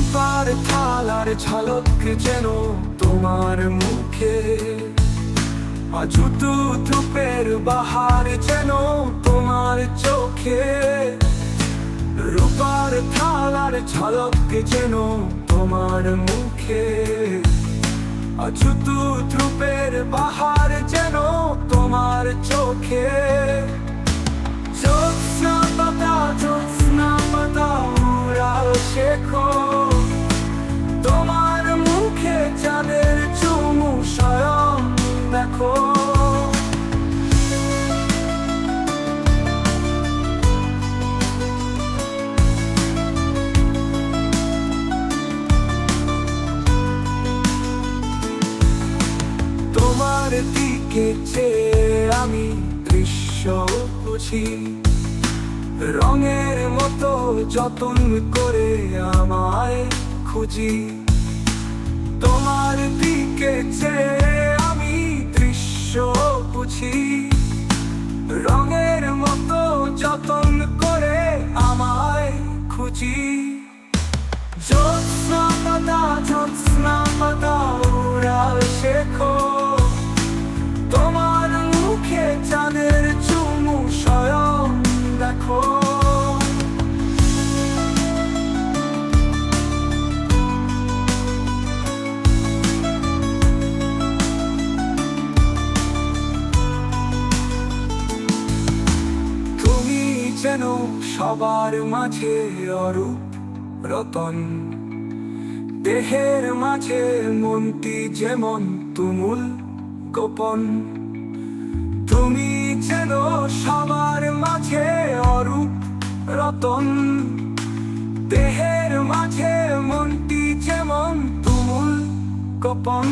বাহার ঝলক যেন তোমার মুখে। অযুত ধূপের বাহার যেন তোমার চোখে। রূপার থালার ঝলক যেন তোমার মুখে। অযুত ধূপের বাহার যেন তোমার চোখে। জ্যোৎস্না পাতা জ্যোৎস্না পাতা উড়াল শেখো। দিকে আমি দৃশ্য বুঝি। রঙের মতো যতন করে আমায় খুঁজি। তোমার দিকে চেয়ে যেন সবার মাঝে অরূপ রতন। দেহের মাঝে মনটি যেমন তুমুল গোপন। তুমি যেন সবার মাঝে অরূপ রতন। দেহের মাঝে মনটি যেমন তুমুল গোপন।